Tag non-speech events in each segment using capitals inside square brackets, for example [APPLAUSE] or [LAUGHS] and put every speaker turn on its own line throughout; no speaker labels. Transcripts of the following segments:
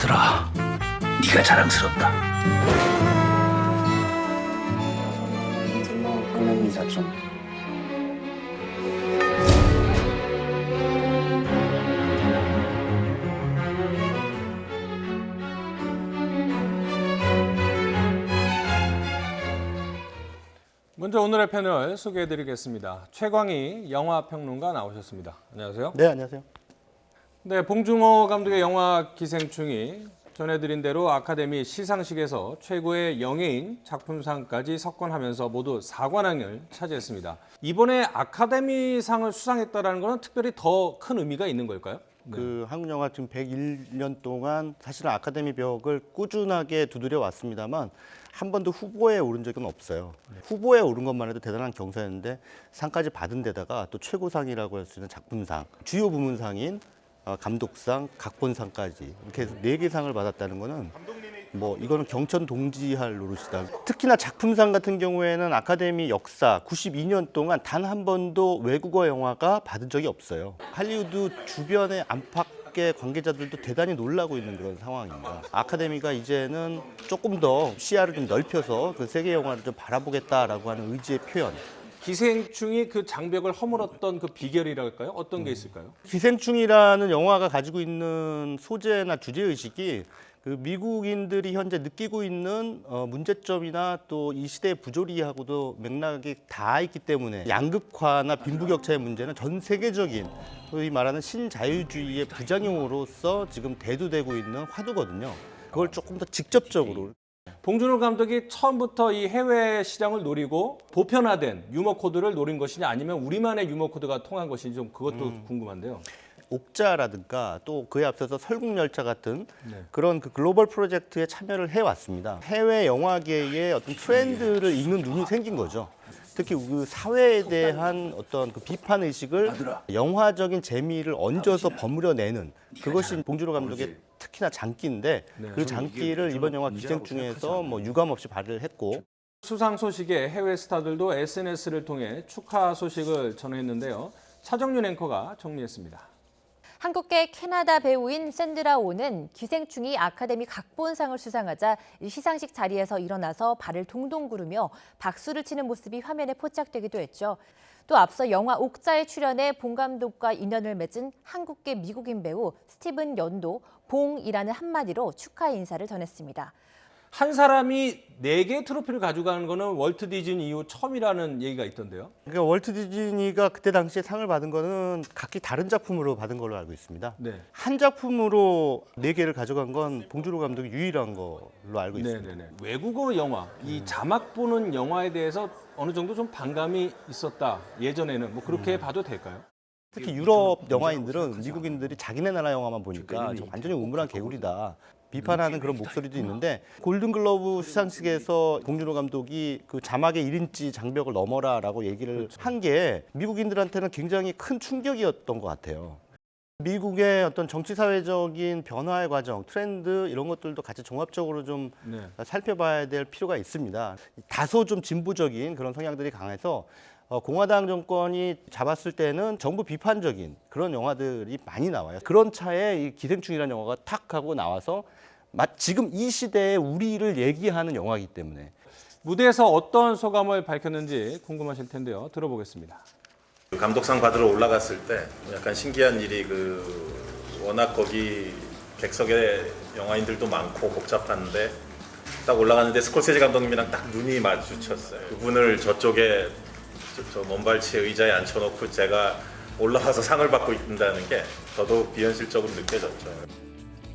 아들아, 네가 자랑스럽다.
좀.
먼저 오늘의 패널 소개해드리겠습니다. 최광희 영화 평론가 나오셨습니다. 안녕하세요.
네, 안녕하세요.
네, 봉중호 감독의 영화 기생충이 전해드린 대로 아카데미 시상식에서 최고의 영예인 작품상까지 석권하면서 모두 4관왕을 차지했습니다. 이번에 아카데미상을 수상했다는 것은 특별히 더 큰 의미가 있는 걸까요?
그 한국 영화 지금 101년 동안 사실은 아카데미 벽을 꾸준하게 두드려 왔습니다만 한 번도 후보에 오른 적은 없어요. 후보에 오른 것만 해도 대단한 경사였는데 상까지 받은 데다가 또 최고상이라고 할 수 있는 작품상, 주요 부문상인 어, 감독상, 각본상까지 이렇게 네 개 상을 받았다는 거는 뭐 이거는 경천 동지할 노릇이다. 특히나 작품상 같은 경우에는 아카데미 역사 92년 동안 단 한 번도 외국어 영화가 받은 적이 없어요. 할리우드 주변의 안팎의 관계자들도 대단히 놀라고 있는 그런 상황입니다. 아카데미가 이제는 조금 더 시야를 좀 넓혀서 그 세계 영화를 좀 바라보겠다라고 하는 의지의 표현.
기생충이 그 장벽을 허물었던 그 비결이랄까요? 어떤 게 있을까요?
기생충이라는 영화가 가지고 있는 소재나 주제 의식이 그 미국인들이 현재 느끼고 있는 어, 문제점이나 또 이 시대의 부조리하고도 맥락이 다 있기 때문에 양극화나 빈부격차의 문제는 전 세계적인 소위 말하는 신자유주의의 부작용으로서 지금 대두되고 있는 화두거든요. 그걸 조금 더 직접적으로
봉준호 감독이 처음부터 이 해외 시장을 노리고 보편화된 유머 코드를 노린 것이냐 아니면 우리만의 유머 코드가 통한 것인지 좀 그것도 궁금한데요.
옥자라든가 또 그에 앞서서 설국열차 같은
네.
그런 그 글로벌 프로젝트에 참여를 해왔습니다. 해외 영화계의 어떤 트렌드를 읽는 눈이 생긴 거죠. 특히 그 사회에 대한 어떤 그 비판 의식을 영화적인 재미를 얹어서 버무려내는 그것이 봉준호 감독의 특히나 장기인데 그 장기를 이번 영화 기생충에서 뭐 유감 없이 발휘를 했고
수상 소식에 해외 스타들도 SNS를 통해 축하 소식을 전했는데요. 차정윤 앵커가 정리했습니다.
한국계 캐나다 배우인 샌드라 오는 기생충이 아카데미 각본상을 수상하자 이 시상식 자리에서 일어나서 발을 동동 구르며 박수를 치는 모습이 화면에 포착되기도 했죠. 또 앞서 영화 옥자에 출연해 봉 감독과 인연을 맺은 한국계 미국인 배우 스티븐 연도 봉이라는 한마디로 축하 인사를 전했습니다.
한 사람이 네 개의 트로피를 가져가는 거는 월트 디즈니 이후 처음이라는 얘기가 있던데요.
그러니까 월트 디즈니가 그때 당시에 상을 받은 거는 각기 다른 작품으로 받은 걸로 알고 있습니다.
네.
한 작품으로 네 개를 가져간 건 봉준호 감독이 유일한 걸로 알고 있습니다.
네네네. 외국어 영화, 이 자막 보는 영화에 대해서 어느 정도 좀 반감이 있었다. 예전에는 뭐 그렇게 봐도 될까요?
특히 유럽 영화인들은 미국인들이 자기네 나라 영화만 보니까 저 완전히 우물한 개구리다. 비판하는 그런 목소리도 있는데 골든글러브 시상식에서 봉준호 감독이 그 자막의 1인치 장벽을 넘어라라고 얘기를 한 게 미국인들한테는 굉장히 큰 충격이었던 것 같아요. 미국의 어떤 정치 사회적인 변화의 과정, 트렌드 이런 것들도 같이 종합적으로 좀
네.
살펴봐야 될 필요가 있습니다. 다소 좀 진보적인 그런 성향들이 강해서 어, 공화당 정권이 잡았을 때는 정부 비판적인 그런 영화들이 많이 나와요. 그런 차에 이 기생충이라는 영화가 탁 하고 나와서 마, 지금 이 시대의 우리를 얘기하는 영화이기 때문에
무대에서 어떤 소감을 밝혔는지 궁금하실 텐데요. 들어보겠습니다.
그 감독상 받으러 올라갔을 때 약간 신기한 일이 그 워낙 거기 객석에 영화인들도 많고 복잡한데 딱 올라가는데 스콜세지 감독님이랑 딱 눈이 마주쳤어요. 그분을 저쪽에 저, 저 먼발치에 의자에 앉혀놓고 제가 올라와서 상을 받고 있다는 게 더더욱 비현실적으로 느껴졌죠.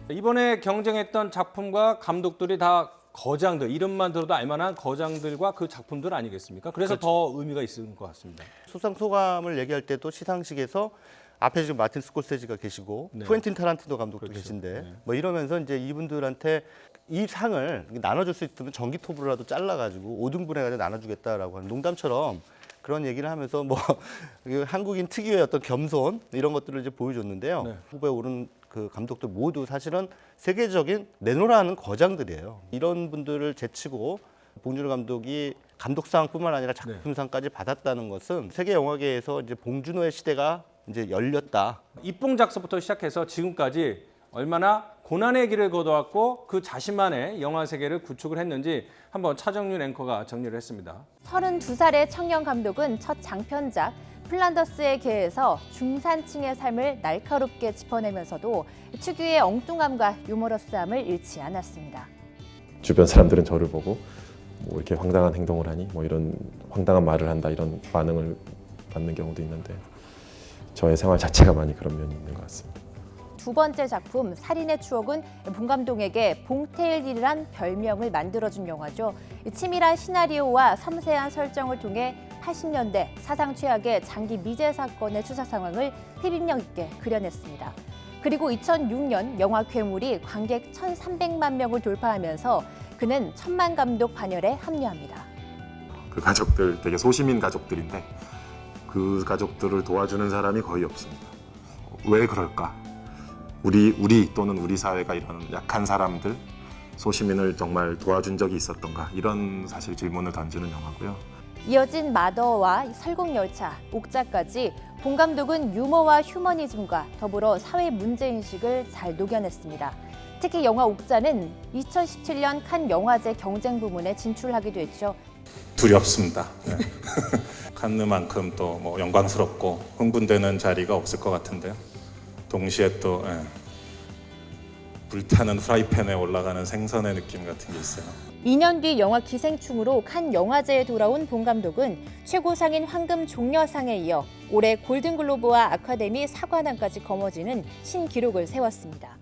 이번에 경쟁했던 작품과 감독들이 다 거장들, 이름만 들어도 알만한 거장들과 그 작품들 아니겠습니까? 그래서 더 의미가 있을 것 같습니다.
수상 소감을 얘기할 때도 시상식에서 앞에 지금 마틴 스콜세지가 계시고
네.
쿠엔틴 타란티노 감독도
그렇죠.
계신데
네.
뭐 이러면서 이제 이분들한테 이 상을 나눠줄 수 있으면 전기톱으로라도 잘라가지고 5등분해 가지고 나눠주겠다라고 하는 농담처럼 그런 얘기를 하면서 뭐 [LAUGHS] 그 한국인 특유의 어떤 겸손 이런 것들을 이제 보여줬는데요.
네.
후보에 오른 그 감독들 모두 사실은 세계적인 내노라는 거장들이에요. 이런 분들을 제치고 봉준호 감독이 감독상뿐만 아니라 작품상까지 받았다는 것은 세계 영화계에서 이제 봉준호의 시대가 이제 열렸다.
입봉 작서부터 시작해서 지금까지 얼마나 고난의 길을 걷어왔고 그 자신만의 영화 세계를 구축을 했는지 한번 차정윤 앵커가 정리를 했습니다.
32살의 청년 감독은 첫 장편작 플란더스의 개에서 중산층의 삶을 날카롭게 짚어내면서도 특유의 엉뚱함과 유머러스함을 잃지 않았습니다.
주변 사람들은 저를 보고 뭐 이렇게 황당한 행동을 하니 뭐 이런 황당한 말을 한다 이런 반응을 받는 경우도 있는데 저의 생활 자체가 많이 그런 면이 있는 것 같습니다.
두 번째 작품 살인의 추억은 봉 감독에게 봉테일이란 별명을 만들어준 영화죠. 이 치밀한 시나리오와 섬세한 설정을 통해 80년대 사상 최악의 장기 미제 사건의 수사 상황을 흡입력 있게 그려냈습니다. 그리고 2006년 영화 괴물이 관객 1,300만 명을 돌파하면서 그는 천만 감독 반열에 합류합니다.
그 가족들 되게 소시민 가족들인데 그 가족들을 도와주는 사람이 거의 없습니다. 왜 그럴까? 우리 우리 또는 우리 사회가 이런 약한 사람들 소시민을 정말 도와준 적이 있었던가 이런 사실 질문을 던지는 영화고요.
이어진 마더와 설국열차, 옥자까지 봉 감독은 유머와 휴머니즘과 더불어 사회 문제인식을 잘 녹여냈습니다. 특히 영화 옥자는 2017년 칸 영화제 경쟁 부문에 진출하기도 했죠.
두렵습니다. 네. [LAUGHS] 칸느만큼 또 뭐 영광스럽고 흥분되는 자리가 없을 것 같은데요. 동시에 또 예, 불타는 프라이팬에 올라가는 생선의 느낌 같은 게 있어요.
2년 뒤 영화 기생충으로 칸 영화제에 돌아온 봉 감독은 최고상인 황금 종려상에 이어 올해 골든글로브와 아카데미 사관왕까지 거머쥐는 신기록을 세웠습니다.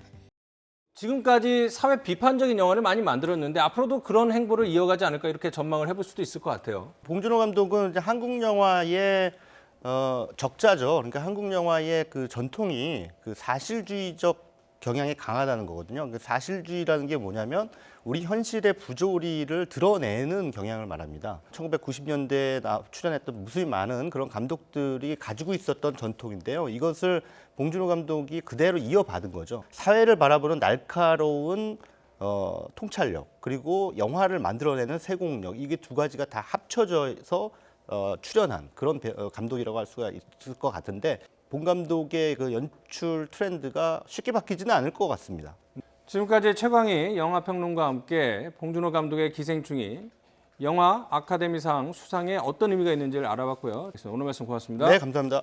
지금까지 사회 비판적인 영화를 많이 만들었는데 앞으로도 그런 행보를 이어가지 않을까 이렇게 전망을 해볼 수도 있을 것 같아요.
봉준호 감독은 이제 한국 영화의 어, 적자죠. 그러니까 한국 영화의 그 전통이 그 사실주의적 경향이 강하다는 거거든요. 그 사실주의라는 게 뭐냐면 우리 현실의 부조리를 드러내는 경향을 말합니다. 1990년대에 나 출연했던 무수히 많은 그런 감독들이 가지고 있었던 전통인데요. 이것을 봉준호 감독이 그대로 이어받은 거죠. 사회를 바라보는 날카로운 어, 통찰력 그리고 영화를 만들어내는 세공력 이게 두 가지가 다 합쳐져서 어, 출연한 그런 배- 어, 감독이라고 할 수가 있을 것 같은데 봉 감독의 그 연출 트렌드가 쉽게 바뀌지는 않을 것 같습니다.
지금까지 최광희 영화평론가와 함께 봉준호 감독의 기생충이 영화 아카데미상 수상에 어떤 의미가 있는지를 알아봤고요. 오늘 말씀 고맙습니다.
네, 감사합니다.